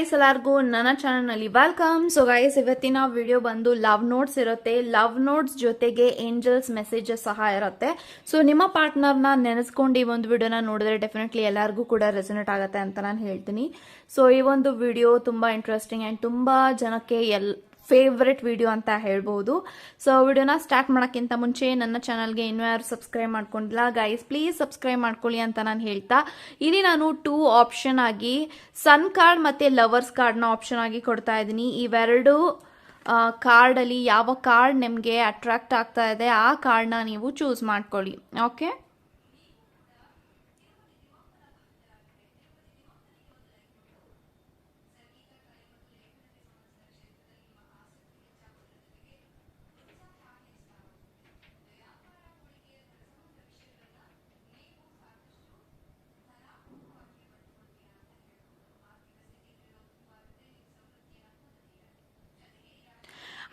Guys ಎಲ್ಲರಿಗೂ ನನ್ನ ಚಾನಲ್ನಲ್ಲಿ ವೆಲ್ಕಮ್ ಸೊ ಗೈಸ್ ಇವತ್ತಿನ ವಿಡಿಯೋ ಬಂದು ಲವ್ ನೋಟ್ಸ್ ಇರುತ್ತೆ. ಲವ್ ನೋಟ್ಸ್ ಜೊತೆಗೆ ಏಂಜಲ್ಸ್ ಮೆಸೇಜಸ್ ಸಹ ಇರುತ್ತೆ. ಸೊ ನಿಮ್ಮ ಪಾರ್ಟ್ನರ್ನ ನೆನೆಸ್ಕೊಂಡು ಈ ಒಂದು ವಿಡಿಯೋನ ನೋಡಿದ್ರೆ ಡೆಫಿನೆಟ್ಲಿ ಎಲ್ಲರಿಗೂ ಕೂಡ ರೆಸನೇಟ್ ಆಗುತ್ತೆ ಅಂತ ನಾನು ಹೇಳ್ತೀನಿ. ಸೊ ಈ ಒಂದು ವಿಡಿಯೋ ತುಂಬ ಇಂಟ್ರೆಸ್ಟಿಂಗ್ ಆ್ಯಂಡ್ ತುಂಬ ಜನಕ್ಕೆ ಎಲ್ ಫೇವ್ರೆಟ್ ವಿಡಿಯೋ ಅಂತ ಹೇಳ್ಬೋದು. ಸೊ ವಿಡಿಯೋನ ಸ್ಟಾರ್ಟ್ ಮಾಡೋಕ್ಕಿಂತ ಮುಂಚೆ ನನ್ನ ಚಾನಲ್ಗೆ ಇನ್ನೂ ಯಾರು ಸಬ್ಸ್ಕ್ರೈಬ್ ಮಾಡ್ಕೊಂಡಿಲ್ಲ ಗೈಸ್ ಪ್ಲೀಸ್ ಸಬ್ಸ್ಕ್ರೈಬ್ ಮಾಡ್ಕೊಳ್ಳಿ ಅಂತ ನಾನು ಹೇಳ್ತಾ. ಇಲ್ಲಿ ನಾನು ಟೂ ಆಪ್ಷನ್ ಆಗಿ ಸನ್ ಕಾರ್ಡ್ ಮತ್ತು ಲವರ್ಸ್ ಕಾರ್ಡ್ನ ಆಪ್ಷನ್ ಆಗಿ ಕೊಡ್ತಾ ಇದ್ದೀನಿ. ಇವೆರಡು ಕಾರ್ಡಲ್ಲಿ ಯಾವ ಕಾರ್ಡ್ ನಿಮಗೆ ಅಟ್ರಾಕ್ಟ್ ಆಗ್ತಾ ಇದೆ, ಆ ಕಾರ್ಡ್ನ ನೀವು ಚೂಸ್ ಮಾಡ್ಕೊಳ್ಳಿ. ಓಕೆ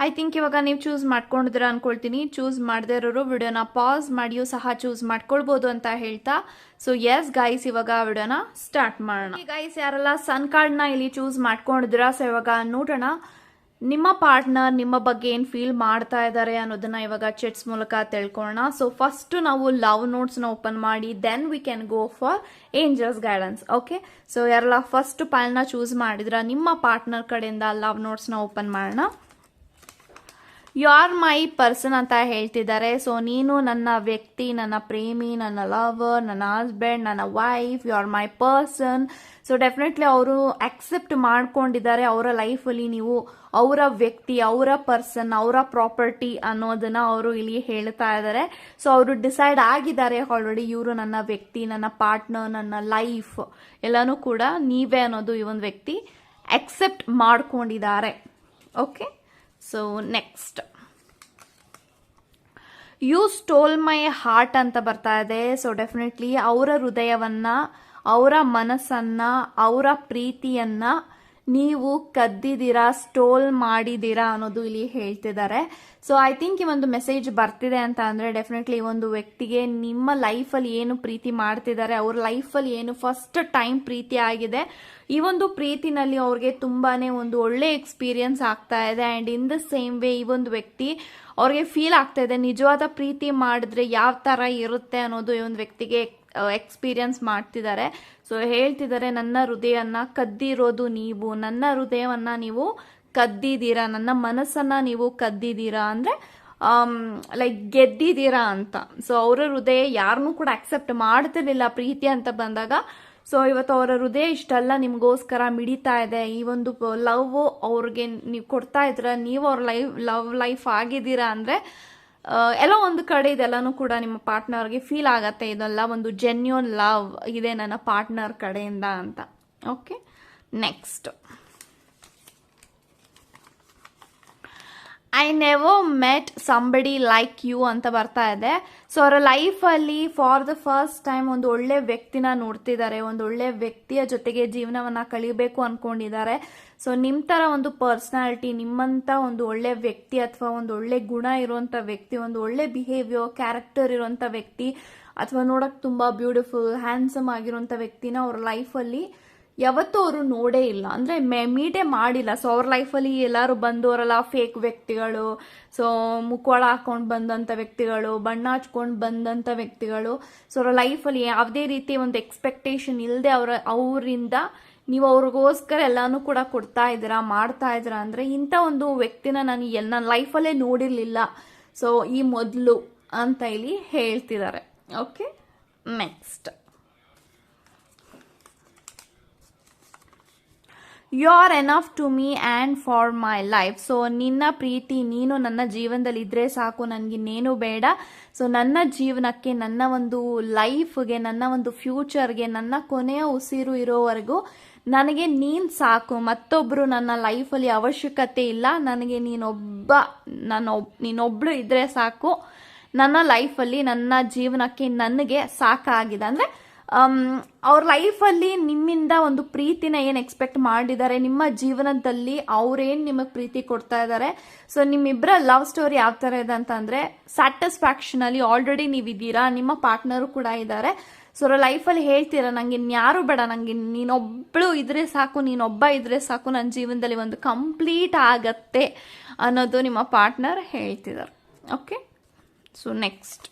ಐ ಥಿಂಕ್ ಇವಾಗ ನೀವು ಚೂಸ್ ಮಾಡ್ಕೊಂಡಿದ್ರ ಅನ್ಕೊಳ್ತೀನಿ. ಚೂಸ್ ಮಾಡದೇ ಇರೋರು ವಿಡಿಯೋನ ಪಾಸ್ ಮಾಡಿಯೂ ಸಹ ಚೂಸ್ ಮಾಡ್ಕೊಳ್ಬೋದು ಅಂತ ಹೇಳ್ತಾ. ಸೊ ಎಸ್ ಗೈಸ್ ಇವಾಗ ವಿಡಿಯೋನ ಸ್ಟಾರ್ಟ್ ಮಾಡೋಣ. ಗೈಸ್ ಯಾರೆಲ್ಲ ಸನ್ ಕಾರ್ಡ್ನ ಇಲ್ಲಿ ಚೂಸ್ ಮಾಡ್ಕೊಂಡಿದ್ರ ಸೊ ಇವಾಗ ನೋಡೋಣ. ನಿಮ್ಮ ಪಾರ್ಟ್ನರ್ ನಿಮ್ಮ ಬಗ್ಗೆ ಏನು ಫೀಲ್ ಮಾಡ್ತಾ ಇದ್ದಾರೆ ಅನ್ನೋದನ್ನ ಇವಾಗ ಚೆಟ್ಸ್ ಮೂಲಕ ತಿಳ್ಕೊಳ್ಳೋಣ. ಸೊ ಫಸ್ಟ್ ನಾವು ಲವ್ ನೋಟ್ಸ್ನ ಓಪನ್ ಮಾಡಿ then we can go for angels guidance okay so ಯಾರೆಲ್ಲ ಫಸ್ಟ್ ಪಾಲ್ನ ಚೂಸ್ ಮಾಡಿದ್ರ ನಿಮ್ಮ ಪಾರ್ಟ್ನರ್ ಕಡೆಯಿಂದ ಲವ್ ನೋಟ್ಸ್ನ ಓಪನ್ ಮಾಡೋಣ. ಯು ಆರ್ ಮೈ ಪರ್ಸನ್ ಅಂತ ಹೇಳ್ತಿದ್ದಾರೆ. ಸೊ ನೀನು ನನ್ನ ವ್ಯಕ್ತಿ, ನನ್ನ ಪ್ರೇಮಿ, ನನ್ನ ಲವರ್ ನನ್ನ ಹಸ್ಬೆಂಡ್ ನನ್ನ wife you are my person so definitely ಅವರು ಅಕ್ಸೆಪ್ಟ್ ಮಾಡ್ಕೊಂಡಿದ್ದಾರೆ ಅವರ ಲೈಫಲ್ಲಿ ನೀವು ಅವರ ವ್ಯಕ್ತಿ, ಅವರ ಪರ್ಸನ್ ಅವರ ಪ್ರಾಪರ್ಟಿ ಅನ್ನೋದನ್ನ ಅವರು ಇಲ್ಲಿ ಹೇಳ್ತಾ ಇದ್ದಾರೆ. ಸೊ ಅವರು ಡಿಸೈಡ್ ಆಗಿದ್ದಾರೆ ಆಲ್ರೆಡಿ ಇವರು ನನ್ನ ವ್ಯಕ್ತಿ, ನನ್ನ ಪಾರ್ಟ್ನರ್ ನನ್ನ ಲೈಫ್ ಎಲ್ಲನೂ ಕೂಡ ನೀವೇ ಅನ್ನೋದು ಈ ಒಂದು ವ್ಯಕ್ತಿ ಅಕ್ಸೆಪ್ಟ್ ಮಾಡ್ಕೊಂಡಿದ್ದಾರೆ. Okay so next you stole my heart ಅಂತ ಬರ್ತಾ ಇದೆ. ಸೊ ಡೆಫಿನೆಟ್ಲಿ ಅವರ ಹೃದಯವನ್ನ, ಅವರ ಮನಸ್ಸನ್ನ, ಅವರ ಪ್ರೀತಿಯನ್ನ ನೀವು ಕದ್ದಿದ್ದೀರಾ ಸ್ಟೋಲ್ ಮಾಡಿದ್ದೀರಾ ಅನ್ನೋದು ಇಲ್ಲಿ ಹೇಳ್ತಿದ್ದಾರೆ. ಸೊ ಐ ಥಿಂಕ್ ಈ ಒಂದು ಮೆಸೇಜ್ ಬರ್ತಿದೆ ಅಂತ ಅಂದ್ರೆ ಡೆಫಿನೆಟ್ಲಿ ಒಂದು ವ್ಯಕ್ತಿಗೆ ನಿಮ್ಮ ಲೈಫಲ್ಲಿ ಏನು ಪ್ರೀತಿ ಮಾಡ್ತಿದ್ದಾರೆ, ಅವ್ರ ಲೈಫಲ್ಲಿ ಏನು ಫಸ್ಟ್ ಟೈಮ್ ಪ್ರೀತಿ ಆಗಿದೆ, ಈ ಒಂದು ಪ್ರೀತಿನಲ್ಲಿ ಅವ್ರಿಗೆ ತುಂಬಾನೇ ಒಂದು ಒಳ್ಳೆ ಎಕ್ಸ್ಪೀರಿಯನ್ಸ್ ಆಗ್ತಾ ಇದೆ. And in the same way ಈ ಒಂದು ವ್ಯಕ್ತಿ ಅವ್ರಿಗೆ ಫೀಲ್ ಆಗ್ತಾ ಇದೆ, ನಿಜವಾದ ಪ್ರೀತಿ ಮಾಡಿದ್ರೆ ಯಾವ ತರ ಇರುತ್ತೆ ಅನ್ನೋದು ಈ ಒಂದು ವ್ಯಕ್ತಿಗೆ ಎಕ್ಸ್ಪೀರಿಯನ್ಸ್ ಮಾಡ್ತಿದ್ದಾರೆ ಸೊ ಹೇಳ್ತಿದ್ದಾರೆ ನನ್ನ ಹೃದಯನ ಕದ್ದಿರೋದು ನೀವು, ನನ್ನ ಹೃದಯವನ್ನ ನೀವು ಕದ್ದಿದ್ದೀರಾ ನನ್ನ ಮನಸ್ಸನ್ನ ನೀವು ಕದ್ದಿದ್ದೀರಾ ಅಂದ್ರೆ ಲೈಕ್ ಗೆದ್ದಿದ್ದೀರಾ ಅಂತ. ಸೊ ಅವರ ಹೃದಯ ಯಾರನ್ನೂ ಕೂಡ ಅಕ್ಸೆಪ್ಟ್ ಮಾಡ್ತಿರ್ಲಿಲ್ಲ ಪ್ರೀತಿ ಅಂತ ಬಂದಾಗ ಸೊ ಇವತ್ತು ಅವರ ಹೃದಯ ಇಷ್ಟೆಲ್ಲ, ನಿಮಗೋಸ್ಕರ ಮಿಡಿತಾ ಇದೆ. ಈ ಒಂದು ಲವ್ ಅವ್ರಿಗೆ ನೀವು ಕೊಡ್ತಾ ಇದ್ರ, ನೀವು ಅವ್ರ ಲೈಫ್ ಲವ್ ಲೈಫ್ ಆಗಿದ್ದೀರಾ ಅಂದರೆ ಎಲ್ಲ ಒಂದು ಕಡೆ ಇದೆಲ್ಲನೂ ಕೂಡ ನಿಮ್ಮ ಪಾರ್ಟ್ನರ್ಗೆ ಫೀಲ್ ಆಗತ್ತೆ. ಇದೆಲ್ಲ ಒಂದು ಜೆನ್ಯೂನ್ ಲವ್ ಇದೆ ನನ್ನ ಪಾರ್ಟ್ನರ್ ಕಡೆಯಿಂದ ಅಂತ. Okay next I never met somebody like you ಅಂತ ಬರ್ತಾ ಇದೆ. ಸೊ ಅವರ ಲೈಫಲ್ಲಿ ಫಾರ್ ದ ಫಸ್ಟ್ ಟೈಮ್ ಒಂದು ಒಳ್ಳೆ ವ್ಯಕ್ತಿನ ನೋಡ್ತಿದ್ದಾರೆ. ಒಂದು ಒಳ್ಳೆ ವ್ಯಕ್ತಿಯ ಜೊತೆಗೆ ಜೀವನವನ್ನ ಕಳಿಬೇಕು ಅನ್ಕೊಂಡಿದ್ದಾರೆ. ಸೊ ನಿಮ್ಮ ತರ ಒಂದು ಪರ್ಸನಾಲಿಟಿ ನಿಮ್ಮಂತ ಒಂದು ಒಳ್ಳೆ ವ್ಯಕ್ತಿ ಅಥವಾ ಒಂದು ಒಳ್ಳೆ ಗುಣ ಇರುವಂತ ವ್ಯಕ್ತಿ, ಒಂದು ಒಳ್ಳೆ ಬಿಹೇವಿಯರ್ ಕ್ಯಾರೆಕ್ಟರ್ ಇರುವಂತ ವ್ಯಕ್ತಿ, ಅಥವಾ ನೋಡಕ್ ತುಂಬಾ ಬ್ಯೂಟಿಫುಲ್ ಹ್ಯಾಂಡ್ಸಮ್ ಆಗಿರುವಂತ ವ್ಯಕ್ತಿನ ಅವ್ರ ಲೈಫಲ್ಲಿ ಯಾವತ್ತೂ ಅವರು ನೋಡೇ ಇಲ್ಲ. ಅಂದ್ರೆ ಮೀಟೇ ಮಾಡಿಲ್ಲ. ಸೊ ಅವ್ರ ಲೈಫಲ್ಲಿ ಎಲ್ಲರೂ ಬಂದವರಲ್ಲ ಫೇಕ್ ವ್ಯಕ್ತಿಗಳು. ಸೊ ಮುಖವಾಳ ಹಾಕೊಂಡು ಬಂದಂತ ವ್ಯಕ್ತಿಗಳು, ಬಣ್ಣ ಹಚ್ಕೊಂಡು ಬಂದಂತ ವ್ಯಕ್ತಿಗಳು. ಸೊ ಅವರ ಲೈಫಲ್ಲಿ ಯಾವುದೇ ರೀತಿ ಒಂದು ಎಕ್ಸ್ಪೆಕ್ಟೇಷನ್ ಇಲ್ಲದೆ ಅವರ, ಅವರಿಂದ ನೀವು ಅವ್ರಿಗೋಸ್ಕರ ಎಲ್ಲಾನು ಕೂಡ ಕೊಡ್ತಾ ಇದ್ದೀರಾ, ಮಾಡ್ತಾ ಇದ್ದೀರಾ ಅಂದ್ರೆ ಇಂಥ ಒಂದು ವ್ಯಕ್ತಿನ ನಾನು ಎಲ್ಲ, ನನ್ನ ಲೈಫಲ್ಲೇ ನೋಡಿರ್ಲಿಲ್ಲ. ಸೊ ಈ ಮೊದಲು ಅಂತ ಇಲ್ಲಿ ಹೇಳ್ತಿದ್ದಾರೆ. Okay next you are enough to me and for my life so ನಿನ್ನ ಪ್ರೀತಿ, ನೀನು ನನ್ನ ಜೀವನದಲ್ಲಿ ಇದ್ರೆ ಸಾಕು. ನನಗಿನ್ನೇನು ಬೇಡ. ಸೊ ನನ್ನ ಜೀವನಕ್ಕೆ, ನನ್ನ ಒಂದು ಲೈಫ್ಗೆ ನನ್ನ ಒಂದು ಫ್ಯೂಚರ್ಗೆ ನನ್ನ ಕೊನೆಯ ಉಸಿರು ಇರೋವರೆಗೂ ನನಗೆ ನೀನು ಸಾಕು. ಮತ್ತೊಬ್ಬರು ನನ್ನ ಲೈಫಲ್ಲಿ ಅವಶ್ಯಕತೆ ಇಲ್ಲ. ನನಗೆ ನೀನೊಬ್ಬ ನಾನು ನೀನೊಬ್ಳು ಇದ್ರೆ ಸಾಕು. ನನ್ನ ಲೈಫಲ್ಲಿ ನನ್ನ ಜೀವನಕ್ಕೆ ನನಗೆ ಸಾಕಾಗಿದೆ. ಅಂದರೆ ಅವ್ರ ಲೈಫಲ್ಲಿ ನಿಮ್ಮಿಂದ ಒಂದು ಪ್ರೀತಿನ ಏನು ಎಕ್ಸ್ಪೆಕ್ಟ್ ಮಾಡಿದ್ದಾರೆ, ನಿಮ್ಮ ಜೀವನದಲ್ಲಿ ಅವ್ರೇನು ನಿಮಗೆ ಪ್ರೀತಿ ಕೊಡ್ತಾ ಇದ್ದಾರೆ ಸೊ ನಿಮ್ಮಿಬ್ಬರ ಲವ್ ಸ್ಟೋರಿ ಯಾವ ಥರ ಇದೆ ಅಂತಂದರೆ ಸ್ಯಾಟಿಸ್ಫ್ಯಾಕ್ಷನಲ್ಲಿ ಆಲ್ರೆಡಿ ನೀವಿದ್ದೀರಾ, ನಿಮ್ಮ ಪಾರ್ಟ್ನರು ಕೂಡ ಇದ್ದಾರೆ. ಸೊ ಲೈಫಲ್ಲಿ ಹೇಳ್ತೀರಾ, ನಂಗೆ ಇನ್ಯಾರು ಬೇಡ ನನಗೆ ನೀನೊಬ್ಬಳು ಇದ್ರೆ ಸಾಕು, ನೀನೊಬ್ಬ ಇದ್ರೆ ಸಾಕು ನನ್ನ ಜೀವನದಲ್ಲಿ ಒಂದು ಕಂಪ್ಲೀಟ್ ಆಗತ್ತೆ ಅನ್ನೋದು ನಿಮ್ಮ ಪಾರ್ಟ್ನರ್ ಹೇಳ್ತಿದ್ದಾರೆ okay so next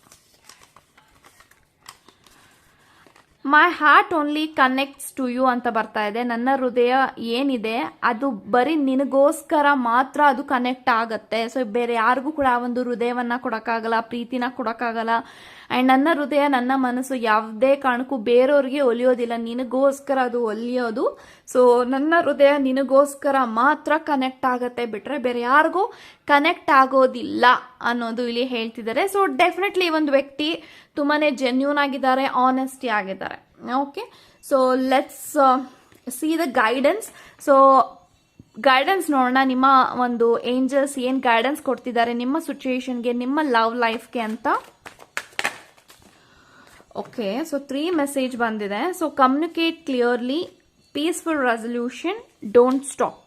my heart only connects to you ಅಂತ ಬರ್ತಾ ಇದೆ. ನನ್ನ ಹೃದಯ ಏನಿದೆ, ಅದು ಬರೀ ನಿನಗೋಸ್ಕರ ಮಾತ್ರ ಅದು ಕನೆಕ್ಟ್ ಆಗತ್ತೆ. ಸೊ ಬೇರೆ ಯಾರಿಗೂ ಕೂಡ ಆ ಒಂದು ಹೃದಯವನ್ನ ಕೊಡಕ್ಕಾಗಲ್ಲ, ಪ್ರೀತಿನ ಕೊಡಕ್ಕಾಗಲ್ಲ. ಅಂಡ್ ನನ್ನ ಹೃದಯ, ನನ್ನ ಮನಸ್ಸು ಯಾವುದೇ ಕಾರಣಕ್ಕೂ ಬೇರೆಯವ್ರಿಗೆ ಒಲಿಯೋದಿಲ್ಲ. ನಿನಗೋಸ್ಕರ ಅದು ಒಲಿಯೋದು ಸೊ ನನ್ನ ಹೃದಯ ನಿನಗೋಸ್ಕರ ಮಾತ್ರ ಕನೆಕ್ಟ್ ಆಗತ್ತೆ ಬಿಟ್ರೆ ಬೇರೆ ಯಾರಿಗೂ ಕನೆಕ್ಟ್ ಆಗೋದಿಲ್ಲ ಅನ್ನೋದು ಇಲ್ಲಿ ಹೇಳ್ತಿದ್ದಾರೆ. ಸೊ ಡೆಫಿನೆಟ್ಲಿ ಒಂದು ವ್ಯಕ್ತಿ ತುಂಬಾನೇ ಜೆನ್ಯೂನ್ ಆಗಿದ್ದಾರೆ ಆನೆಸ್ಟಿ ಆಗಿದ್ದಾರೆ. Okay so let's see the guidance so guidance ನೋಡೋಣ. ನಿಮ್ಮ ಒಂದು ಏಂಜಲ್ಸ್ ಏನು ಗೈಡೆನ್ಸ್ ಕೊಡ್ತಿದ್ದಾರೆ? ನಿಮ್ಮ ಸಿಚುಯೇಷನ್ಗೆ ನಿಮ್ಮ ಲವ್ ಲೈಫ್ಗೆ ಅಂತ. ಓಕೆ ಸೊ ತ್ರೀ ಮೆಸೇಜ್ ಬಂದಿದೆ. So communicate clearly peaceful resolution don't stop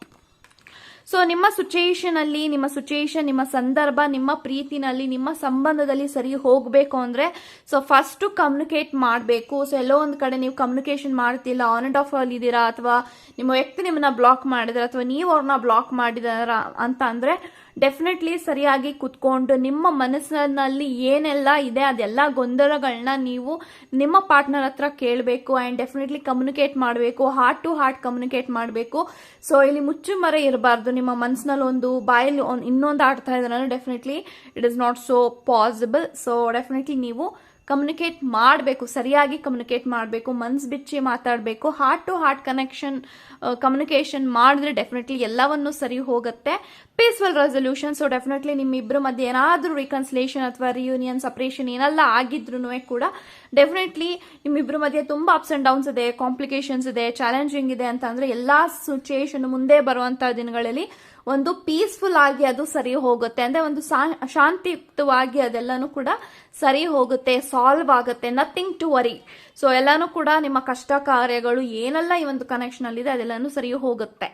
so ನಿಮ್ಮ ಸಿಚುಯೇಷನಲ್ಲಿ ನಿಮ್ಮ ಸಿಚುಯೇಷನ್ ನಿಮ್ಮ ಸಂದರ್ಭ, ನಿಮ್ಮ ಪ್ರೀತಿನಲ್ಲಿ, ನಿಮ್ಮ ಸಂಬಂಧದಲ್ಲಿ ಸರಿ ಹೋಗಬೇಕು ಅಂದರೆ ಸೊ ಫಸ್ಟು ಕಮ್ಯುನಿಕೇಟ್ ಮಾಡಬೇಕು. ಸೊ ಎಲ್ಲೋ ಒಂದು ಕಡೆ ನೀವು ಕಮ್ಯುನಿಕೇಷನ್ ಮಾಡ್ತಿಲ್ಲ ಆನ್ ಆ್ಯಂಡ್ ಆಫ್ ಅಲ್ಲಿ ಇದ್ದೀರಾ, ಅಥವಾ ನಿಮ್ಮ ವ್ಯಕ್ತಿ ನಿಮ್ಮನ್ನ ಬ್ಲಾಕ್ ಮಾಡಿದ್ರೆ, ಅಥವಾ ನೀವು ಅವ್ರನ್ನ ಬ್ಲಾಕ್ ಮಾಡಿದಾರ ಅಂತ ಅಂದ್ರೆ ಡೆಫಿನೆಟ್ಲಿ ಸರಿಯಾಗಿ ಕುತ್ಕೊಂಡು ನಿಮ್ಮ ಮನಸ್ಸಿನಲ್ಲಿ ಏನೆಲ್ಲ ಇದೆ, ಅದೆಲ್ಲ ಗೊಂದಲಗಳನ್ನ ನೀವು ನಿಮ್ಮ ಪಾರ್ಟ್ನರ್ ಹತ್ರ ಕೇಳಬೇಕು ಆ್ಯಂಡ್ ಡೆಫಿನೆಟ್ಲಿ ಕಮ್ಯುನಿಕೇಟ್ ಮಾಡಬೇಕು ಹಾರ್ಟ್ ಟು ಹಾರ್ಟ್ ಕಮ್ಯುನಿಕೇಟ್ ಮಾಡಬೇಕು. ಸೊ ಇಲ್ಲಿ ಮುಚ್ಚು ಮರ ಇರಬಾರ್ದು. ನಿಮ್ಮ ಮನಸ್ಸಿನಲ್ಲಿ ಒಂದು ಬಾಯಲ್ಲಿ ಇನ್ನೊಂದು ಆಡ್ತಾ ಇದ್ದಾರೆ definitely it is not so possible so definitely ನೀವು ಕಮ್ಯುನಿಕೇಟ್ ಮಾಡಬೇಕು, ಸರಿಯಾಗಿ ಕಮ್ಯುನಿಕೇಟ್ ಮಾಡಬೇಕು, ಮನ್ಸ್ ಬಿಚ್ಚಿ ಮಾತಾಡಬೇಕು heart to heart connection communication ಮಾಡಿದ್ರೆ ಡೆಫಿನೆಟ್ಲಿ ಎಲ್ಲವನ್ನೂ ಸರಿ ಹೋಗುತ್ತೆ. ಪೀಸ್ಫುಲ್ ರೆಸೊಲ್ಯೂಷನ್ ಸೊ ಡೆಫಿನೆಟ್ಲಿ ನಿಮ್ಮಿಬ್ಬರ ಮಧ್ಯೆ ಏನಾದರೂ ರಿಕನ್ಸಿಲೇಷನ್ ಅಥವಾ ರಿಯೂನಿಯನ್ ಸಪ್ರೇಷನ್ ಏನೆಲ್ಲ ಆಗಿದ್ರೂ ಕೂಡ ಡೆಫಿನೆಟ್ಲಿ ನಿಮ್ಮಿಬ್ಬರ ಮಧ್ಯೆ ತುಂಬ ಅಪ್ಸ್ ಆ್ಯಂಡ್ ಡೌನ್ಸ್ ಇದೆ ಕಾಂಪ್ಲಿಕೇಶನ್ಸ್ ಇದೆ ಚಾಲೆಂಜಿಂಗ್ ಇದೆ ಅಂತ ಅಂದರೆ ಎಲ್ಲ ಸಿಚುಯೇಷನ್ ಮುಂದೆ ಬರುವಂಥ ದಿನಗಳಲ್ಲಿ ಒಂದು ಪೀಸ್ಫುಲ್ ಆಗಿ ಅದು ಸರಿ ಹೋಗುತ್ತೆ. ಅಂದ್ರೆ ಒಂದು ಶಾಂತಿಯುಕ್ತವಾಗಿ ಅದೆಲ್ಲನೂ ಕೂಡ ಸರಿ ಹೋಗುತ್ತೆ ಸಾಲ್ವ್ ಆಗುತ್ತೆ ನಥಿಂಗ್ ಟು ವರಿ ಸೊ ಎಲ್ಲಾನು ಕೂಡ ನಿಮ್ಮ ಕಷ್ಟ ಕಾರ್ಯಗಳು ಏನೆಲ್ಲ ಈ ಒಂದು ಕನೆಕ್ಷನ್ ಅಲ್ಲಿ ಇದೆ ಅದೆಲ್ಲಾನು ಸರಿ ಹೋಗುತ್ತೆ.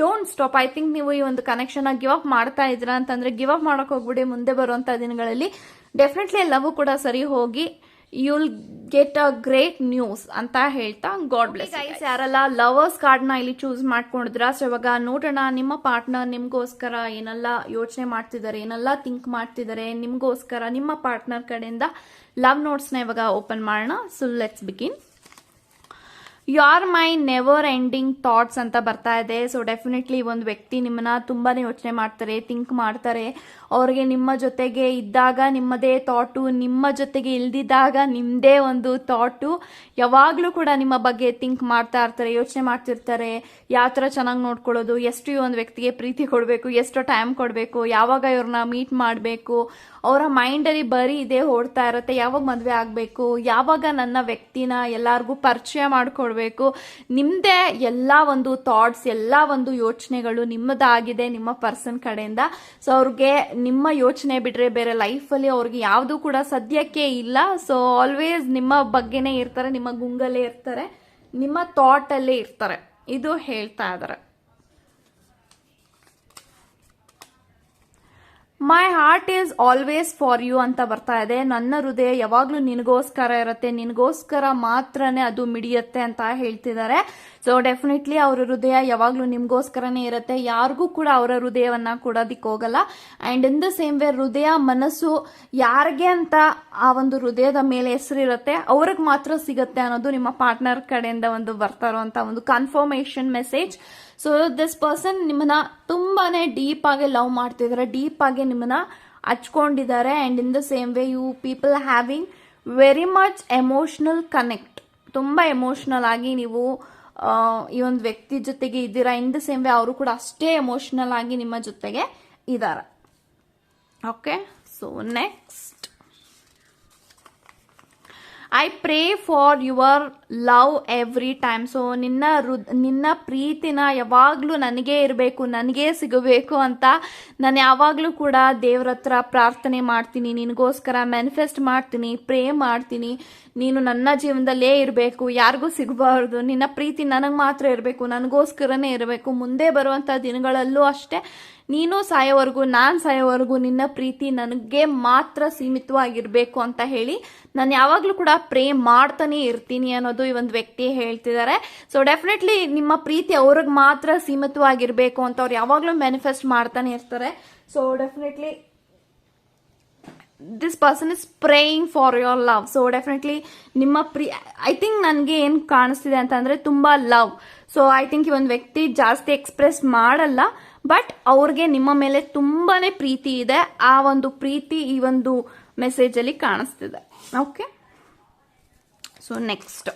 ಡೋಂಟ್ ಸ್ಟಾಪ್ ಐ ಥಿಂಕ್ ನೀವು ಈ ಒಂದು ಕನೆಕ್ಷನ್ ಗಿವ್ ಅಪ್ ಮಾಡ್ತಾ ಇದ್ದೀರಾ ಅಂತಂದ್ರೆ ಗಿವ್ ಅಪ್ ಮಾಡಕ್ ಹೋಗ್ಬಿಡಿ ಮುಂದೆ ಬರುವಂತ ದಿನಗಳಲ್ಲಿ. ಡೆಫಿನೆಟ್ಲಿ ಲವ್ ಕೂಡ ಸರಿ ಹೋಗಿ you'll get a great news ಅಂತ ಹೇಳ್ತಾ ಗಾಡ್ ಬ್ಲೆಸ್ ಗೈಸ್ ಯಾರೆಲ್ಲ ಲವರ್ಸ್ ಕಾರ್ಡ್ನ ಇಲ್ಲಿ ಚೂಸ್ ಮಾಡ್ಕೊಂಡಿದ್ರ ಸೊ ಇವಾಗ ನೋಡೋಣ ನಿಮ್ಮ ಪಾರ್ಟ್ನರ್ ನಿಮ್ಗೋಸ್ಕರ ಏನೆಲ್ಲ ಯೋಚನೆ ಮಾಡ್ತಿದ್ದಾರೆ ಏನೆಲ್ಲ ಥಿಂಕ್ ಮಾಡ್ತಿದ್ದಾರೆ ನಿಮ್ಗೋಸ್ಕರ ನಿಮ್ಮ ಪಾರ್ಟ್ನರ್ ಕಡೆಯಿಂದ ಲವ್ ನೋಟ್ಸ್ನ ಇವಾಗ ಓಪನ್ ಮಾಡೋಣ. So let's begin you are my never ending thoughts ಅಂತ ಬರ್ತಾ ಇದೆ. ಸೊ ಡೆಫಿನೆಟ್ಲಿ ಒಂದು ವ್ಯಕ್ತಿ ನಿಮ್ಮನ್ನ ತುಂಬಾನೇ ಯೋಚನೆ ಮಾಡ್ತಾರೆ ಥಿಂಕ್ ಮಾಡ್ತಾರೆ. ಅವ್ರಿಗೆ ನಿಮ್ಮ ಜೊತೆಗೆ ಇದ್ದಾಗ, ನಿಮ್ಮದೇ ಥಾಟು ನಿಮ್ಮ ಜೊತೆಗೆ ಇಲ್ದಿದ್ದಾಗ ನಿಮ್ಮದೇ ಒಂದು ಥಾಟು ಯಾವಾಗಲೂ ಕೂಡ ನಿಮ್ಮ ಬಗ್ಗೆ ಥಿಂಕ್ ಮಾಡ್ತಾ ಇರ್ತಾರೆ, ಯೋಚನೆ ಮಾಡ್ತಿರ್ತಾರೆ. ಯಾವ ಥರ ಚೆನ್ನಾಗಿ ನೋಡ್ಕೊಳ್ಳೋದು, ಎಷ್ಟು ಈ ಒಂದು ವ್ಯಕ್ತಿಗೆ ಪ್ರೀತಿ ಕೊಡಬೇಕು, ಎಷ್ಟು ಟೈಮ್ ಕೊಡಬೇಕು, ಯಾವಾಗ ಇವ್ರನ್ನ ಮೀಟ್ ಮಾಡಬೇಕು. ಅವರ ಮೈಂಡಲ್ಲಿ ಬರೀ ಇದೇ ಓಡ್ತಾ ಇರುತ್ತೆ, ಯಾವಾಗ ಮದುವೆ ಆಗಬೇಕು, ಯಾವಾಗ ನನ್ನ ವ್ಯಕ್ತಿನ ಎಲ್ಲರಿಗೂ ಪರಿಚಯ ಮಾಡಿಕೊಡ್ಬೇಕು ನಿಮ್ಮದೇ ಎಲ್ಲ ಒಂದು ಥಾಟ್ಸ್ ಎಲ್ಲ ಒಂದು ಯೋಚನೆಗಳು ನಿಮ್ಮದಾಗಿದೆ, ನಿಮ್ಮ ಪರ್ಸನ್ ಕಡೆಯಿಂದ. ಸೊ ಅವ್ರಿಗೆ ನಿಮ್ಮ ಯೋಚನೆ ಬಿಟ್ರೆ ಬೇರೆ ಲೈಫಲ್ಲಿ ಅವ್ರಿಗೆ ಯಾವುದು ಕೂಡ ಸದ್ಯಕ್ಕೆ ಇಲ್ಲ. ಸೊ ಆಲ್ವೇಸ್ ನಿಮ್ಮ ಬಗ್ಗೆನೇ ಇರ್ತಾರೆ, ನಿಮ್ಮ ಗುಂಗಲ್ಲೇ ಇರ್ತಾರೆ, ನಿಮ್ಮ ಥಾಟಲ್ಲೇ ಇರ್ತಾರೆ. ಇದು ಹೇಳ್ತಾ ಇದ್ದಾರೆ my heart is always for you ಅಂತ ಬರ್ತಾ ಇದೆ. ನನ್ನ ಹೃದಯ ಯಾವಾಗ್ಲೂ ನಿನಗೋಸ್ಕರ ಇರುತ್ತೆ. ನಿನಗೋಸ್ಕರ ಮಾತ್ರನೇ ಅದು ಮಿಡಿಯುತ್ತೆ ಅಂತ ಹೇಳ್ತಿದ್ದಾರೆ. ಸೊ ಡೆಫಿನೆಟ್ಲಿ ಅವರ ಹೃದಯ ಯಾವಾಗ್ಲೂ ನಿಮ್ಗೋಸ್ಕರನೇ ಇರುತ್ತೆ. ಯಾರಿಗೂ ಕೂಡ ಅವರ ಹೃದಯವನ್ನ ಕೊಡೋದಿಕ್ಕೆ ಹೋಗಲ್ಲ. And in the same way ಹೃದಯ, ಮನಸ್ಸು ಯಾರಿಗೆ ಅಂತ ಆ ಒಂದು ಹೃದಯದ ಮೇಲೆ ಹೆಸರಿರುತ್ತೆ, ಅವ್ರಿಗೆ ಮಾತ್ರ ಸಿಗುತ್ತೆ ಅನ್ನೋದು ನಿಮ್ಮ ಪಾರ್ಟ್ನರ್ ಕಡೆಯಿಂದ ಒಂದು ಬರ್ತಾ ಇರುವಂತ ಒಂದು confirmation message so this person ನಿಮ್ಮನ್ನ ತುಂಬಾನೇ ಡೀಪ್ ಆಗಿ ಲವ್ ಮಾಡ್ತಿದ್ದಾರೆ ಡೀಪ್ ಆಗಿ ನಿಮ್ಮನ್ನ ಹಚ್ಕೊಂಡಿದ್ದಾರೆ and in the same way you people having very much emotional connect ತುಂಬ ಎಮೋಷ್ನಲ್ ಆಗಿ ನೀವು ಈ ಒಂದು ವ್ಯಕ್ತಿ ಜೊತೆಗೆ ಇದ್ದೀರಾ ಇನ್ ದ ಸೇಮ್ ವೇ ಅವರು ಕೂಡ ಅಷ್ಟೇ ಎಮೋಷನಲ್ ಆಗಿ ನಿಮ್ಮ ಜೊತೆಗೆ ಇದ್ದಾರೆ okay so next I pray for your love every time. So ನಿನ್ನ ನಿನ್ನ ಪ್ರೀತಿನ ಯಾವಾಗಲೂ ನನಗೇ ಇರಬೇಕು, ನನಗೇ ಸಿಗಬೇಕು ಅಂತ ನಾನು ಯಾವಾಗಲೂ ಕೂಡ ದೇವ್ರ ಹತ್ರ ಪ್ರಾರ್ಥನೆ ಮಾಡ್ತೀನಿ. ನಿನಗೋಸ್ಕರ ಮ್ಯಾನಿಫೆಸ್ಟ್ ಮಾಡ್ತೀನಿ ಪ್ರೇ ಮಾಡ್ತೀನಿ. ನೀನು ನನ್ನ ಜೀವನದಲ್ಲೇ ಇರಬೇಕು, ಯಾರಿಗೂ ಸಿಗಬಾರ್ದು. ನಿನ್ನ ಪ್ರೀತಿ ನನಗೆ ಮಾತ್ರ ಇರಬೇಕು, ನನಗೋಸ್ಕರನೇ ಇರಬೇಕು. ಮುಂದೆ ಬರುವಂಥ ದಿನಗಳಲ್ಲೂ ಅಷ್ಟೇ ನೀನು ಸಾಯೋವರೆಗೂ, ನಾನು ಸಾಯೋವರೆಗೂ ನಿನ್ನ ಪ್ರೀತಿ ನನಗೆ ಮಾತ್ರ ಸೀಮಿತವಾಗಿರಬೇಕು ಅಂತ ಹೇಳಿ ನಾನು ಯಾವಾಗಲೂ ಕೂಡ ಪ್ರೇ ಮಾಡ್ತಾನೆ ಇರ್ತೀನಿ ಅನ್ನೋದು ಈ ಒಂದು ವ್ಯಕ್ತಿ ಹೇಳ್ತಿದ್ದಾರೆ. ಸೊ ಡೆಫಿನೆಟ್ಲಿ ನಿಮ್ಮ ಪ್ರೀತಿ ಅವ್ರಿಗೆ ಮಾತ್ರ ಸೀಮಿತವಾಗಿರಬೇಕು ಅಂತ ಅವ್ರು ಯಾವಾಗಲೂ ಮ್ಯಾನಿಫೆಸ್ಟ್ ಮಾಡ್ತಾನೆ ಇರ್ತಾರೆ. So definitely this person is praying for your love so definitely ನಿಮ್ಮ ಪ್ರೀ ಐ ಥಿಂಕ್ ನನಗೆ ಏನು ಕಾಣಿಸ್ತಿದೆ ಅಂತಂದರೆ ತುಂಬ ಲವ್ ಸೊ ಐ ಥಿಂಕ್ ಈ ಒಂದು ವ್ಯಕ್ತಿ ಜಾಸ್ತಿ ಎಕ್ಸ್ಪ್ರೆಸ್ ಮಾಡಲ್ಲ ಬಟ್ ಅವ್ರಿಗೆ ನಿಮ್ಮ ಮೇಲೆ ತುಂಬಾ ಪ್ರೀತಿ ಇದೆ. ಆ ಒಂದು ಪ್ರೀತಿ ಈ ಒಂದು ಮೆಸೇಜಲ್ಲಿ ಕಾಣಿಸ್ತಿದೆ. Okay so next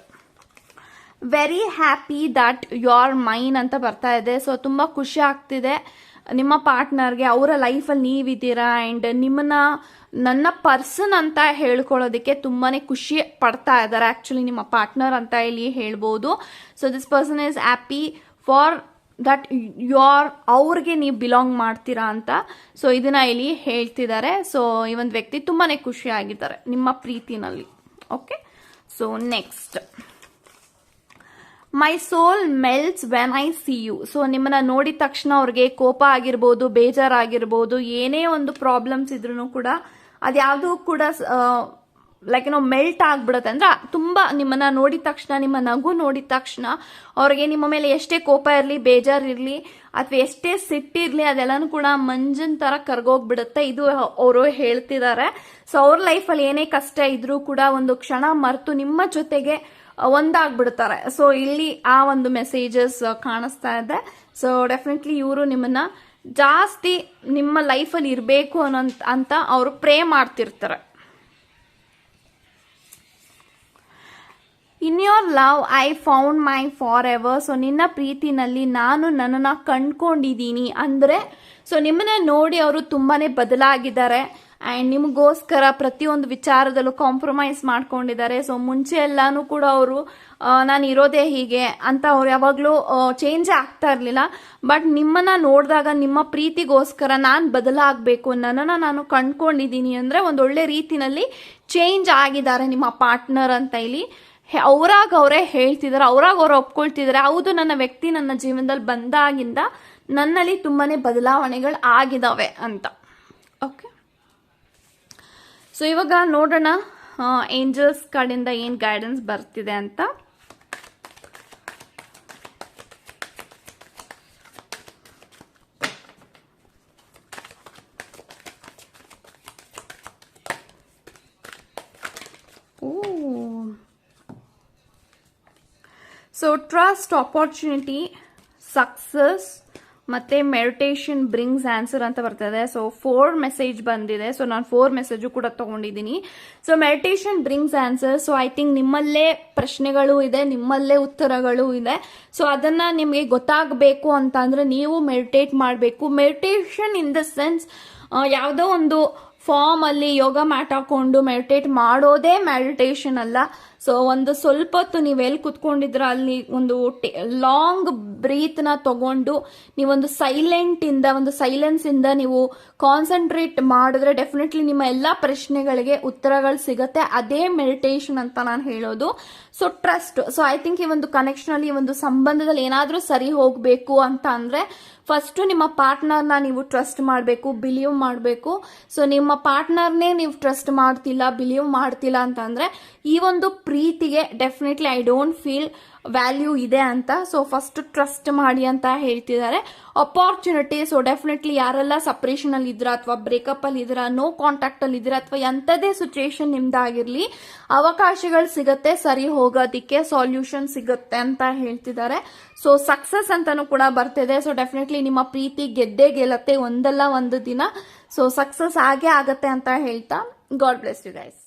very happy that you are mine ಅಂತ ಬರ್ತಾ ಇದೆ. ಸೊ ತುಂಬ ಖುಷಿ ಆಗ್ತಿದೆ. ನಿಮ್ಮ ಪಾರ್ಟ್ನರ್ಗೆ, ಅವರ ಲೈಫಲ್ಲಿ ನೀವಿದ್ದೀರಾ? ಆ್ಯಂಡ್ ನಿಮ್ಮನ್ನ, ನನ್ನ ಪರ್ಸನ್ ಅಂತ ಹೇಳ್ಕೊಳ್ಳೋದಕ್ಕೆ ತುಂಬಾ ಖುಷಿ ಪಡ್ತಾ ಇದ್ದಾರೆ. ಆ್ಯಕ್ಚುಲಿ ನಿಮ್ಮ ಪಾರ್ಟ್ನರ್ ಅಂತ ಇಲ್ಲಿ ಹೇಳ್ಬೋದು. So this person is happy for that your ಅವ್ರಿಗೆ ನೀವು ಬಿಲಾಂಗ್ ಮಾಡ್ತೀರಾ ಅಂತ. ಸೊ ಇದನ್ನ ಇಲ್ಲಿ ಹೇಳ್ತಿದ್ದಾರೆ. ಸೊ ಈ ಒಂದು ವ್ಯಕ್ತಿ ತುಂಬಾ ಖುಷಿಯಾಗಿದ್ದಾರೆ ನಿಮ್ಮ ಪ್ರೀತಿನಲ್ಲಿ. Okay so next my soul melts when I see you so ನಿಮ್ಮನ್ನ ನೋಡಿದ ತಕ್ಷಣ ಅವ್ರಿಗೆ ಕೋಪ ಆಗಿರ್ಬೋದು, ಬೇಜಾರಾಗಿರ್ಬೋದು, ಏನೇ ಒಂದು ಪ್ರಾಬ್ಲಮ್ಸ್ ಇದ್ರೂ ಕೂಡ ಅದ್ಯಾವುದೂ ಕೂಡ ಲೈಕ್ ಏನೋ ಮೆಲ್ಟ್ ಆಗ್ಬಿಡುತ್ತೆ. ಅಂದ್ರೆ ತುಂಬಾ ನಿಮ್ಮನ್ನ ನೋಡಿದ ತಕ್ಷಣ, ನಿಮ್ಮ ನಗು ನೋಡಿದ ತಕ್ಷಣ ಅವ್ರಿಗೆ ನಿಮ್ಮ ಮೇಲೆ ಎಷ್ಟೇ ಕೋಪ ಇರಲಿ ಬೇಜಾರಿರಲಿ ಅಥವಾ ಎಷ್ಟೇ ಸಿಟ್ಟಿರಲಿ ಅದೆಲ್ಲನೂ ಕೂಡ ಮಂಜಿನ ತರ ಕರ್ಗೋಗ್ಬಿಡುತ್ತೆ. ಇದು ಅವರು ಹೇಳ್ತಿದ್ದಾರೆ ಸೊ ಅವ್ರ ಲೈಫಲ್ಲಿ ಏನೇ ಕಷ್ಟ ಇದ್ರೂ ಕೂಡ ಒಂದು ಕ್ಷಣ ಮರೆತು ನಿಮ್ಮ ಜೊತೆಗೆ ಒಂದಾಗ್ಬಿಡ್ತಾರೆ. ಸೊ ಇಲ್ಲಿ ಆ ಒಂದು ಮೆಸೇಜಸ್ ಕಾಣಿಸ್ತಾ ಇದೆ. ಸೊ ಡೆಫಿನೆಟ್ಲಿ ಇವರು ನಿಮ್ಮನ್ನ ಜಾಸ್ತಿ ನಿಮ್ಮ ಲೈಫಲ್ಲಿ ಇರಬೇಕು ಅನ್ನೋ ಅಂತ ಅವರು ಪ್ರೇ ಮಾಡ್ತಿರ್ತಾರೆ. In your love I found my forever so ನಿನ್ನ ಪ್ರೀತಿನಲ್ಲಿ ನಾನು ನನ್ನನ್ನು ಕಂಡ್ಕೊಂಡಿದ್ದೀನಿ. ಅಂದರೆ ಸೊ ನಿಮ್ಮನ್ನ ನೋಡಿ ಅವರು ತುಂಬಾನೇ ಬದಲಾಗಿದ್ದಾರೆ. ಆ್ಯಂಡ್ ನಿಮಗೋಸ್ಕರ ಪ್ರತಿಯೊಂದು ವಿಚಾರದಲ್ಲೂ ಕಾಂಪ್ರಮೈಸ್ ಮಾಡ್ಕೊಂಡಿದ್ದಾರೆ. ಸೊ ಮುಂಚೆ ಎಲ್ಲಾನು ಕೂಡ ಅವರು ನಾನು ಇರೋದೇ ಹೀಗೆ ಅಂತ ಅವ್ರು ಯಾವಾಗಲೂ ಚೇಂಜ್ ಆಗ್ತಾ ಇರಲಿಲ್ಲ. ಬಟ್ ನಿಮ್ಮನ್ನ ನೋಡಿದಾಗ, ನಿಮ್ಮ ಪ್ರೀತಿಗೋಸ್ಕರ ನಾನು ಬದಲಾಗಬೇಕು ನನ್ನನ್ನು ನಾನು ಕಂಡ್ಕೊಂಡಿದ್ದೀನಿ ಅಂದರೆ ಒಳ್ಳೆ ರೀತಿನಲ್ಲಿ ಚೇಂಜ್ ಆಗಿದ್ದಾರೆ ನಿಮ್ಮ ಪಾರ್ಟ್ನರ್ ಅಂತ ಇಲ್ಲಿ ಅವರಾಗ ಅವರೇ ಹೇಳ್ತಿದ್ದಾರೆ, ಅವರಾಗ ಅವ್ರು ಒಪ್ಕೊಳ್ತಿದ್ದಾರೆ. ಹೌದು, ನನ್ನ ವ್ಯಕ್ತಿ ನನ್ನ ಜೀವನದಲ್ಲಿ ಬಂದಾಗಿಂದ ನನ್ನಲ್ಲಿ ತುಂಬಾ ಬದಲಾವಣೆಗಳು ಆಗಿದಾವೆ ಅಂತ. ಓಕೆ ಸೊ ಇವಾಗ ನೋಡೋಣ ಏಂಜಲ್ಸ್ ಕಡೆಯಿಂದ ಏನು ಗೈಡೆನ್ಸ್ ಬರ್ತಿದೆ ಅಂತ. ಸೊ ಟ್ರಸ್ಟ್ ಆಪರ್ಚುನಿಟಿ ಸಕ್ಸಸ್ ಮತ್ತೆ ಮೆಡಿಟೇಷನ್ ಬ್ರಿಂಗ್ಸ್ ಆನ್ಸರ್ ಅಂತ ಬರ್ತದೆ. ಸೊ ಫೋರ್ ಮೆಸೇಜ್ ಬಂದಿದೆ. ಸೊ ನಾನು ಫೋರ್ ಮೆಸೇಜು ಕೂಡ ತಗೊಂಡಿದ್ದೀನಿ. So meditation brings answer so I think ನಿಮ್ಮಲ್ಲೇ ಪ್ರಶ್ನೆಗಳು ಇದೆ, ನಿಮ್ಮಲ್ಲೇ ಉತ್ತರಗಳು ಇದೆ. ಸೊ ಅದನ್ನ ನಿಮಗೆ ಗೊತ್ತಾಗಬೇಕು ಅಂತ ನೀವು ಮೆಡಿಟೇಟ್ ಮಾಡಬೇಕು. ಮೆಡಿಟೇಷನ್ ಇನ್ ದ ಸೆನ್ಸ್ ಯಾವುದೋ ಒಂದು ಫಾರ್ಮ್ ಅಲ್ಲಿ ಯೋಗ ಮ್ಯಾಟ್ ಹಾಕೊಂಡು ಮೆಡಿಟೇಟ್ ಮಾಡೋದೇ ಮೆಡಿಟೇಷನ್ ಅಲ್ಲ. ಸೊ ಒಂದು ಸ್ವಲ್ಪ ಹೊತ್ತು ನೀವು ಎಲ್ಲಿ ಕುತ್ಕೊಂಡಿದ್ರ ಅಲ್ಲಿ ಒಂದು ಲಾಂಗ್ ಬ್ರೀತ್ನ ತಗೊಂಡು ನೀವೊಂದು ಸೈಲೆಂಟ್ ಇಂದ, ಒಂದು ಸೈಲೆನ್ಸ್ ಇಂದ ನೀವು ಕಾನ್ಸಂಟ್ರೇಟ್ ಮಾಡಿದ್ರೆ ಡೆಫಿನೆಟ್ಲಿ ನಿಮ್ಮ ಎಲ್ಲಾ ಪ್ರಶ್ನೆಗಳಿಗೆ ಉತ್ತರಗಳು ಸಿಗತ್ತೆ. ಅದೇ ಮೆಡಿಟೇಷನ್ ಅಂತ ನಾನು ಹೇಳೋದು. So trust so I think ಈ ಒಂದು ಕನೆಕ್ಷನ್ ಅಲ್ಲಿ ಒಂದು ಸಂಬಂಧದಲ್ಲಿ ಏನಾದರೂ ಸರಿ ಹೋಗಬೇಕು ಅಂತ ಅಂದ್ರೆ ಫಸ್ಟ್ ನಿಮ್ಮ ಪಾರ್ಟ್ನರ್ನ ನೀವು ಟ್ರಸ್ಟ್ ಮಾಡಬೇಕು ಬಿಲೀವ್ ಮಾಡಬೇಕು. ಸೊ ನಿಮ್ಮ ಪಾರ್ಟ್ನರ್ನೇ ನೀವು ಟ್ರಸ್ಟ್ ಮಾಡ್ತಿಲ್ಲ ಬಿಲೀವ್ ಮಾಡ್ತಿಲ್ಲ ಅಂತಂದರೆ ಈ ಒಂದು ಪ್ರೀತಿಗೆ definitely I don't feel value ಇದೆ ಅಂತ. ಸೊ ಫಸ್ಟ್ ಟ್ರಸ್ಟ್ ಮಾಡಿ ಅಂತ ಹೇಳ್ತಿದ್ದಾರೆ. ಅಪಾರ್ಚುನಿಟಿ ಸೊ ಡೆಫಿನೆಟ್ಲಿ ಯಾರೆಲ್ಲ ಸಪ್ರೇಷನ್ ಅಲ್ಲಿ ಇದ್ರ ಅಥವಾ ಬ್ರೇಕಪ್ ಅಲ್ಲಿ ಇದ್ರ ನೋ ಕಾಂಟ್ಯಾಕ್ಟ್ ಅಲ್ಲಿ ಇದ್ರ ಅಥವಾ ಎಂಥದೇ ಸಿಚುಯೇಷನ್ ನಿಮ್ದಾಗಿರ್ಲಿ, ಅವಕಾಶಗಳು ಸಿಗತ್ತೆ, ಸರಿ ಹೋಗೋದಿಕ್ಕೆ ಸಾಲ್ಯೂಷನ್ ಸಿಗುತ್ತೆ ಅಂತ ಹೇಳ್ತಿದ್ದಾರೆ. ಸೊ ಸಕ್ಸಸ್ ಅಂತಾನು ಕೂಡ ಬರ್ತಿದೆ. ಸೊ ಡೆಫಿನೆಟ್ಲಿ ನಿಮ್ಮ ಪ್ರೀತಿ ಗೆದ್ದೇ ಗೆಲ್ಲತ್ತೆ ಒಂದಲ್ಲ ಒಂದು ದಿನ. ಸೊ ಸಕ್ಸಸ್ ಆಗೇ ಆಗತ್ತೆ ಅಂತ ಹೇಳ್ತಾ. God bless you guys